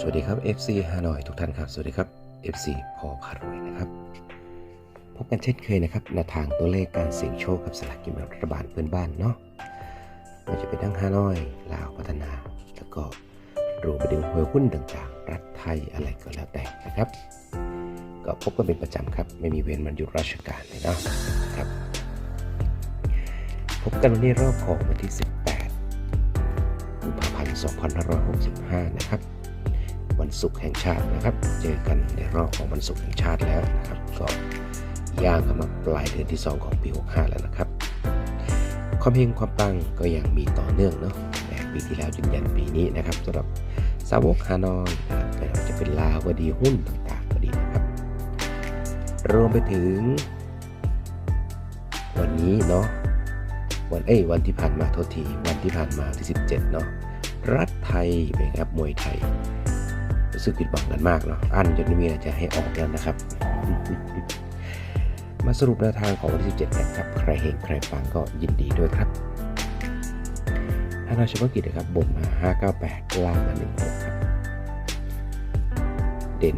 สวัสดีครับ FC ฮานอยทุกท่านครับ สวัสดีครับ FC พอพารวยนะครับ พบกันเช่นเคยนะครับแนทางตัวเลขการเสี่ยงโชคกับสลากกินแบ่งรัฐบาลเพื่อนบ้านเนาะไมันจะเป็นทั้งฮานอยลาวพัฒนา แล้วก็รวมไปถึงหวยหุ้นต่างๆ รัฐไทยอะไรก็แล้วแต่นะครับ ก็พบกันเป็นประจำครับ ไม่มีเว้นวันหยุดราชการเลยเนาะครับพบกันวันนี้รอบของวันที่ 18กุมภาพันธ์2565 นะครับ วันศุกร์แห่งชาตินะครับ เจอกันในรอบของวันศุกร์แห่งชาติแล้วนะครับ ก็ย่างเข้ามาปลายเดือนที่ 2 ของปี 65 แล้วนะครับ ความเฮงความปังก็ยังมีต่อเนื่องเนาะแบบปีที่แล้วจนยันปีนี้นะครับสำหรับสาวกฮานอยนะครับไม่ว่าจะเป็นลาวดีหุ้นต่างๆก็ดีนะครับ รวมไปถึง วันนี้เนาะวันเอ้ยวันที่ผ่านมาโทษทีวันที่ผ่านมาที่ 17 เนาะรัฐไทยเป็นไงครับมวยไทย รู้สึกผิดหวังกันมากเนาะอันจนไม่มีอะไรจะให้ออกแล้วนะครับ มาสรุปแนวทางของวันที่ 17กันครับ ใครเห็นใครฟังก็ยินดีด้วยครับฮานอยเฉพาะกิจนะครับบนมา 598 ล่างมา16ครับ เด่น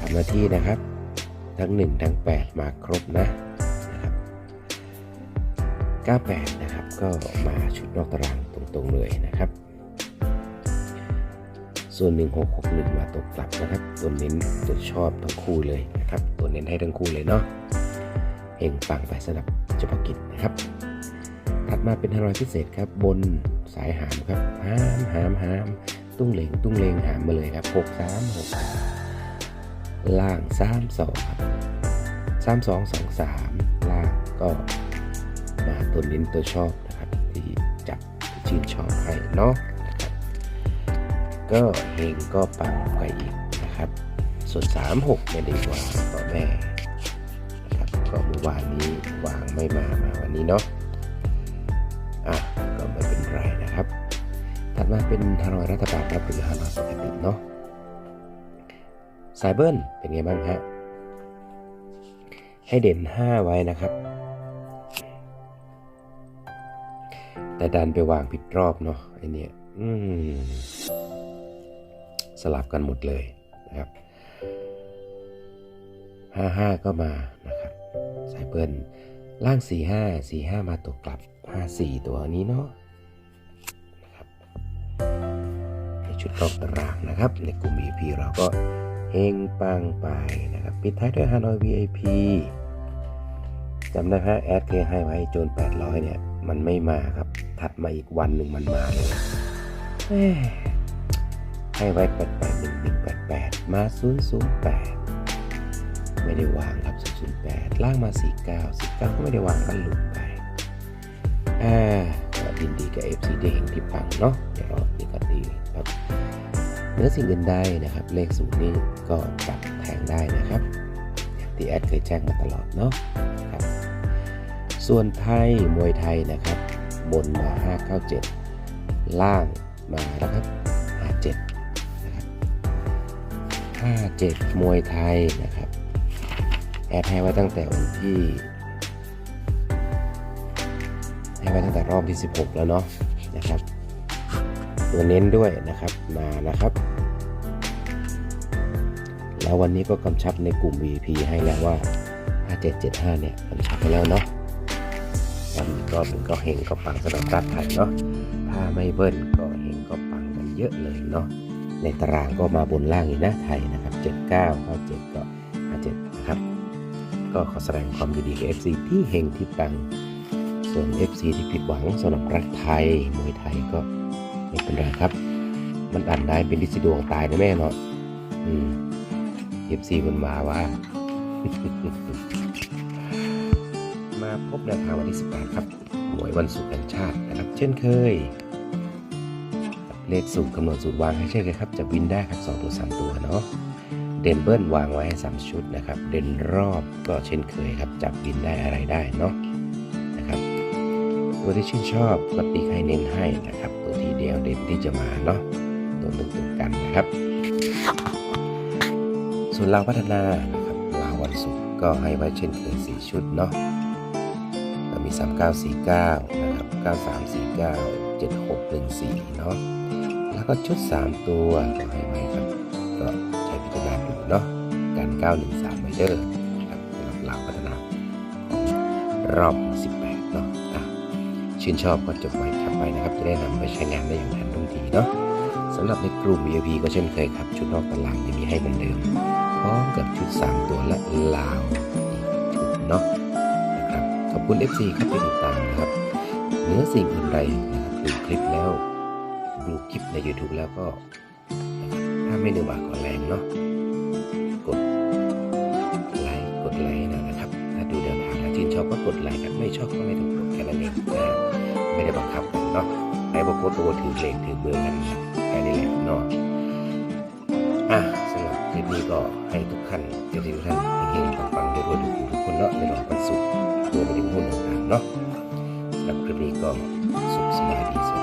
ทำหน้าที่นะครับ ทั้ง 1 ทั้ง 8 มาครบนะนะครับ98 นะครับก็มาชุดนอกตารางตรงๆเลยนะครับ ส่วน 1661 มาตกกลับนะครับตัวเน้นตัวชอบทั้งคู่เลยนะครับ ตัวเน้นให้ทั้งคู่เลยเนาะเฮงปังไปสำหรับเฉพาะกิจนะครับ ถัดมาเป็นฮารอยพิเศษครับ บนสายหามครับหามหามหามตุ้งเหลงตุ้งเลงหามมาเลยครับ 6 3 6ล่าง 3 2 ครับ 3 2 2 3 ล่างก็มาตัวเน้นตัวชอบนะครับที่จับชื่นชอบให้เนาะ ก็เฮงก็ปังไปอีกนะครับ ส่วน 3 6ไม่ได้วางต่อแม่นะครับก็เมื่อวานนี้วางไม่มามาวันนี้เนาะอะก็ไม่เป็นไรนะครับ ถัดมาเป็นฮานอยรัฐบาลครับหรือฮานอยปกติเนาะสายเบิ้ลเป็นไงบ้างฮะให้เด่น 5 ไว้นะครับ แต่ดันไปวางผิดรอบเนาะไอเนี้ยอืม สลับกันหมดเลยนะครับ 55 ก็มานะครับสายเบิ้ลล่าง 45 45 มาตัวกลับ 54 ตัวนี้เนาะนะครับในชุดรอบตารางนะครับ ในกลุ่ม VIP เราก็เฮงปังไปนะครับปิดท้ายด้วยฮานอย VIP จำได้ไหมแอดเคให้ไว้โจน 800 เนี่ย มันไม่มาครับ ถัดมาอีกวันหนึ่งมันมาเลย ให้ไว้ 881188 มา 008 ไม่ได้วางครับ 008 ล่างมา 49 49 ก็ไม่ได้วางก็หลุดไป อ่าก็ยินดีกับ FC ได้เห็นที่ปังเนาะเดี๋ยวรอนี่ก็ดีครับเนื้อสิ่งอื่นใดนะครับ เลขสูตรนี้ก็จับแทงได้นะครับที่แอดเคยแจ้งมาตลอดเนาะครับส่วนไทยมวยไทยนะครับ บนมา 597 ล่างมาแล้วครับ 57 มวยไทยนะครับ แอดให้ไว้ตั้งแต่วันที่ ให้ไว้ตั้งแต่รอบที่ 16 แล้วเนาะนะครับ ตัวเน้นด้วยนะครับมานะครับ แล้ววันนี้ก็กำชับในกลุ่ม VP ให้แล้วว่า 5775 เนี่ยกำชับไปแล้วเนาะวันนี้ก็มันก็เฮงก็ปังสำหรับรัฐไทยเนาะถ้าไม่เบิ้ลก็เฮงก็ปังกันเยอะเลยเนาะ ในตารางก็มาบนล่างอยู่นะไทยนะครับ79 97ก็57นะครับ ก็ขอแสดงความยินดีกับ FC ที่เฮงที่ปัง ส่วน FC ที่ผิดหวังสำหรับรัฐไทยมวยไทยก็ไม่เป็นไรครับ มันอันได้เป็นดิสิดวงตายนะแม่เนาะอืม FC มันมาว่า มาพบแนวทางวันที่ 18 ครับหวยวันศุกร์แห่งชาตินะครับ เช่นเคย เลขสูตรคำนวณสูตรวางให้เช่นเคยครับจะวินได้ครับ2ตัว3ตัวเนาะเดนเบิลวางไว้ให้3ชุดนะครับ เดนรอบก็เช่นเคยครับ จับวินได้อะไรได้เนาะนะครับ ตัวที่ชื่นชอบก็ติ๊กให้เน้นให้นะครับ ตัวที่เดียวเด่นที่จะมาเนาะตัวหนึ่งตัวกันนะครับ ส่วนเราวพัฒนานะครับลาวันศุกร์ก็ให้ไว้เช่นเคย4ชุดเนาะมี 3949 นะครับ 9349 7614 เนาะ แล้วก็ชุด 3 ตัวก็ให้ไว้ครับก็ใช้พิจารณาดูเนาะการ 913ไมเดอร์นะครับสำหรับหลักพัฒนาของรอบ 18 เนาะอะชื่นชอบก็จดไว้ทับไปนะครับ จะได้นำไปใช้งานได้อย่างทันท่วงทีเนาะสำหรับในกลุ่ม VIP ก็เช่นเคยครับ ชุดนอกตารางยังมีให้เหมือนเดิมพร้อมกับชุด 3 ตัวและลาวอีกชุดเนาะนะครับขอบคุณ FC ครับที่ติดตามนะครับเนื้อสิ่งอื่นใดนะครับดูคลิปแล้ว ดูคลิปใน YouTube แล้วก็ ถ้าไม่เหนือบากกว่าแรงเนาะกดไลค์กดไลค์นะครับ ถ้าดูแนทางแล้วชื่นชอบก็กดไลค์ครับไม่ชอบก็ไม่ต้องกดแค่นั้นเองนะไม่ได้บังคับกันเนาะให้บอกกดตัวถือเลขถือเบอร์กันแค่นี้แหละเนาะอะสำหรับคลิปนี้ก็ให้ทุกท่านเจ้าที่ทุกท่านเฮงๆปังๆด้วยทุกผู้ทุกคนเนาะในรอบวันศุกร์รวไปถึงหุ้นต่างๆเนาะสำหรับคลิปนี้ก็สุขสบายดีสวัสดี